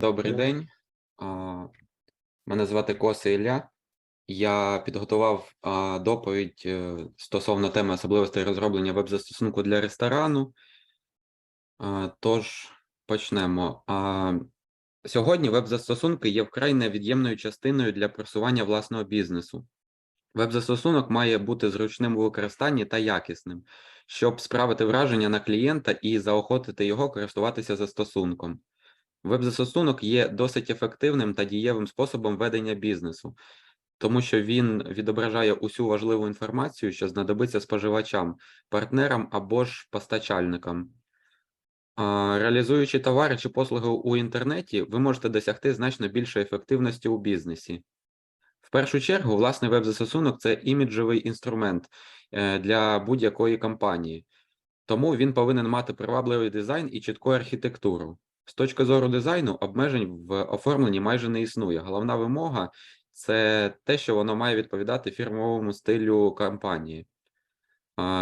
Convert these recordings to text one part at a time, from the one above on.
Добрий Да. день. Мене звати Коса Ілля. Я підготував доповідь е, стосовно теми особливостей розроблення веб-застосунку для ресторану. Тож почнемо. Сьогодні веб-застосунки є вкрай невід'ємною частиною для просування власного бізнесу. Веб-застосунок має бути зручним у використанні та якісним, щоб справити враження на клієнта і заохотити його користуватися застосунком. Веб-застосунок є досить ефективним та дієвим способом ведення бізнесу, тому що він відображає усю важливу інформацію, що знадобиться споживачам, партнерам або ж постачальникам. Реалізуючи товари чи послуги у інтернеті, ви можете досягти значно більшої ефективності у бізнесі. В першу чергу, власний веб-застосунок це іміджовий інструмент е, для будь-якої компанії, тому він повинен мати привабливий дизайн і чітку архітектуру. З точки зору дизайну, обмежень в оформленні майже не існує. Головна вимога це те, що воно має відповідати фірмовому стилю компанії.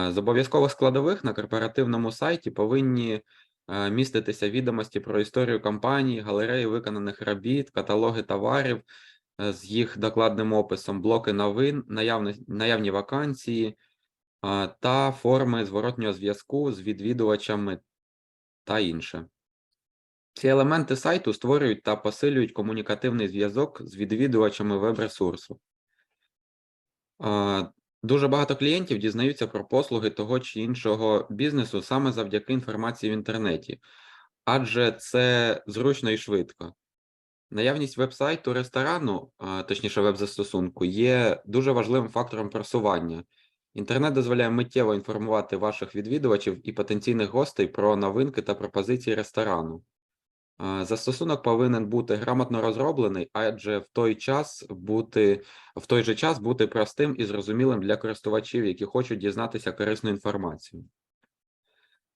З обов'язкових складових на корпоративному сайті повинні міститися відомості про історію компанії, галереї виконаних робіт, каталоги товарів е, з їх докладним описом, блоки новин, наявні, наявні вакансії та форми зворотнього зв'язку з відвідувачами та інше. Ці елементи сайту створюють та посилюють комунікативний зв'язок з відвідувачами веб-ресурсу. Дуже багато клієнтів дізнаються про послуги того чи іншого бізнесу саме завдяки інформації в інтернеті, адже це зручно і швидко. Наявність веб-сайту ресторану, точніше веб-застосунку, є дуже важливим фактором просування. Інтернет дозволяє миттєво інформувати ваших відвідувачів і потенційних гостей про новинки та пропозиції ресторану. Застосунок повинен бути грамотно розроблений, адже в той час бути в той же час бути простим і зрозумілим для користувачів, які хочуть дізнатися корисну інформацію.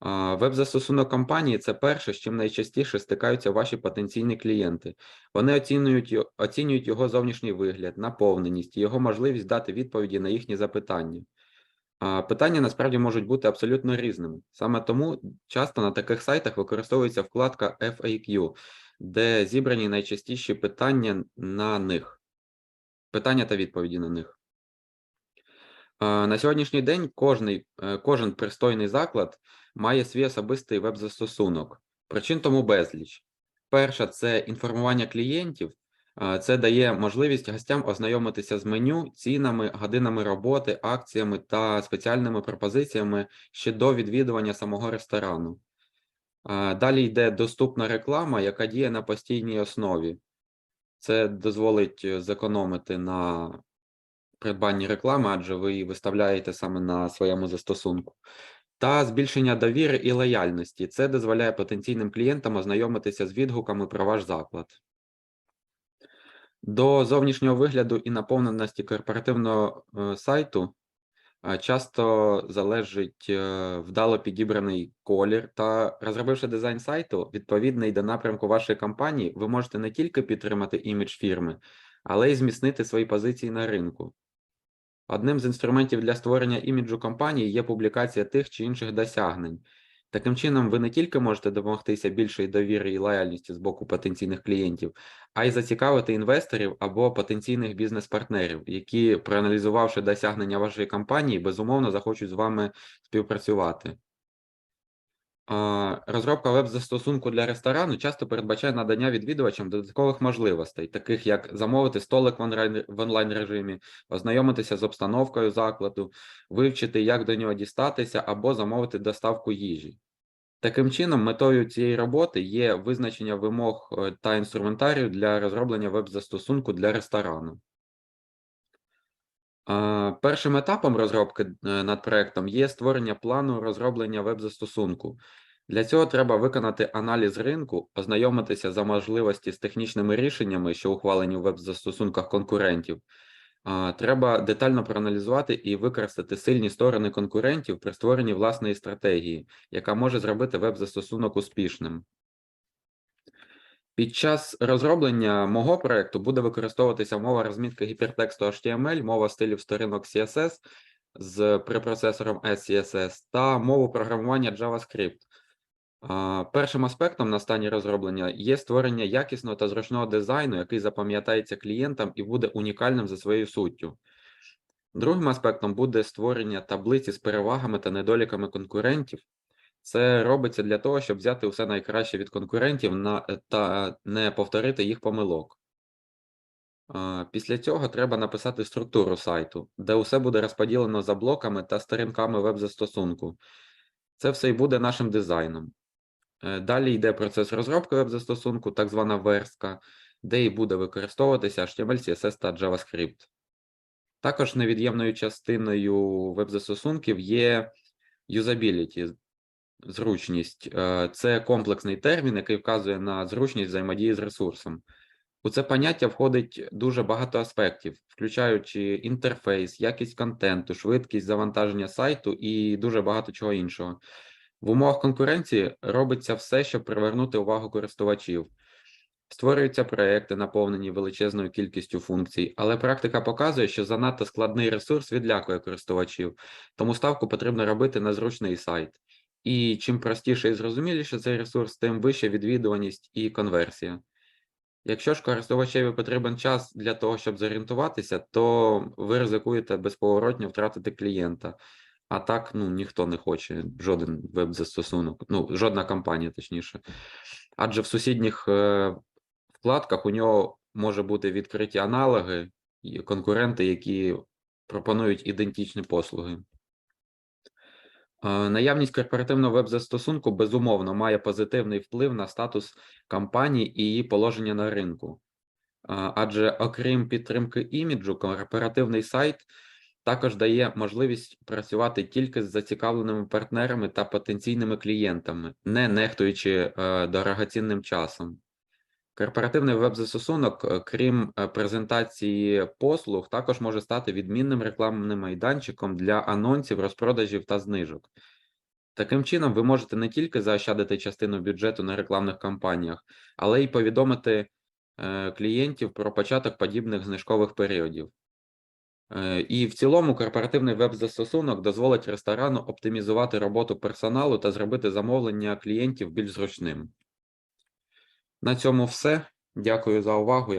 Веб-застосунок компанії це перше, з чим найчастіше стикаються ваші потенційні клієнти. Вони оцінюють, оцінюють його зовнішній вигляд, наповненість його можливість дати відповіді на їхні запитання. Питання насправді можуть бути абсолютно різними. Саме тому часто на таких сайтах використовується вкладка FAQ, де зібрані найчастіші питання на них, питання та відповіді на них. На сьогоднішній день кожний, е, кожен пристойний заклад має свій особистий веб-застосунок. Причин тому безліч. Перша це інформування клієнтів. Це дає можливість гостям ознайомитися з меню, цінами, годинами роботи, акціями та спеціальними пропозиціями ще до відвідування самого ресторану. Далі йде доступна реклама, яка діє на постійній основі. Це дозволить е, зекономити на придбанні реклами, адже ви її виставляєте саме на своєму застосунку. Та збільшення довіри і лояльності. Це дозволяє потенційним клієнтам ознайомитися з відгуками про ваш заклад. До зовнішнього вигляду і наповненості корпоративного е, сайту е, часто залежить е, вдало підібраний колір. Та розробивши дизайн сайту, відповідний до напрямку вашої компанії, ви можете не тільки підтримати імідж фірми, але й зміцнити свої позиції на ринку. Одним з інструментів для створення іміджу компанії є публікація тих чи інших досягнень. Таким чином, ви не тільки можете домогтися більшої довіри і лояльності з боку потенційних клієнтів, а й зацікавити інвесторів або потенційних бізнес-партнерів, які, проаналізувавши досягнення вашої компанії, безумовно захочуть з вами співпрацювати. Розробка веб-застосунку для ресторану часто передбачає надання відвідувачам додаткових можливостей, таких як замовити столик в онлайн режимі, ознайомитися з обстановкою закладу, вивчити, як до нього дістатися, або замовити доставку їжі. Таким чином, метою цієї роботи є визначення вимог е, та інструментарію для розроблення веб-застосунку для ресторану. Першим етапом розробки е, над проектом є створення плану розроблення веб-застосунку. Для цього треба виконати аналіз ринку, ознайомитися за можливості з технічними рішеннями, що ухвалені в веб-застосунках конкурентів. Треба детально проаналізувати і використати сильні сторони конкурентів при створенні власної стратегії, яка може зробити веб-застосунок успішним. Під час розроблення мого проекту буде використовуватися мова розмітки гіпертексту HTML, мова стилів сторінок CSS з препроцесором SCSS та мову програмування JavaScript. Першим аспектом на стані розроблення є створення якісного та зручного дизайну, який запам'ятається клієнтам і буде унікальним за своєю суттю. Другим аспектом буде створення таблиці з перевагами та недоліками конкурентів. Це робиться для того, щоб взяти все найкраще від конкурентів на, та не повторити їх помилок. Після цього треба написати структуру сайту, де усе буде розподілено за блоками та сторінками веб-застосунку. Це все і буде нашим дизайном. Е, Далі йде процес розробки веб-застосунку, так звана верстка, де і буде використовуватися HTML, CSS та JavaScript. Також невід'ємною частиною веб-застосунків є юзабіліті, зручність. Е, Це комплексний термін, який вказує на зручність взаємодії з ресурсом. У це поняття входить дуже багато аспектів, включаючи інтерфейс, якість контенту, швидкість завантаження сайту і дуже багато чого іншого. В умовах конкуренції робиться все, щоб привернути увагу користувачів. Створюються проекти, наповнені величезною кількістю функцій, але практика показує, що занадто складний ресурс відлякує користувачів, тому ставку потрібно робити на зручний сайт. І чим простіше і зрозуміліше цей ресурс, тим вища відвідуваність і конверсія. Якщо ж користувачеві потрібен час для того, щоб зорієнтуватися, то ви ризикуєте безповоротньо втратити клієнта. А так, ну, ніхто не хоче, жоден веб-застосунок, ну, жодна компанія, точніше. Адже в сусідніх е, вкладках у нього може бути відкриті аналоги і конкуренти, які пропонують ідентичні послуги. Е, Наявність корпоративного веб-застосунку безумовно має позитивний вплив на статус компанії і її положення на ринку. Е, Адже окрім підтримки іміджу, корпоративний сайт також дає можливість працювати тільки з зацікавленими партнерами та потенційними клієнтами, не нехтуючи е, дорогоцінним часом. Корпоративний веб-застосунок, е, крім е, презентації послуг, також може стати відмінним рекламним майданчиком для анонсів, розпродажів та знижок. Таким чином, ви можете не тільки заощадити частину бюджету на рекламних кампаніях, але й повідомити клієнтів про початок подібних знижкових періодів. Е, І в цілому корпоративний веб-застосунок дозволить ресторану оптимізувати роботу персоналу та зробити замовлення клієнтів більш зручним. На цьому все. Дякую за увагу.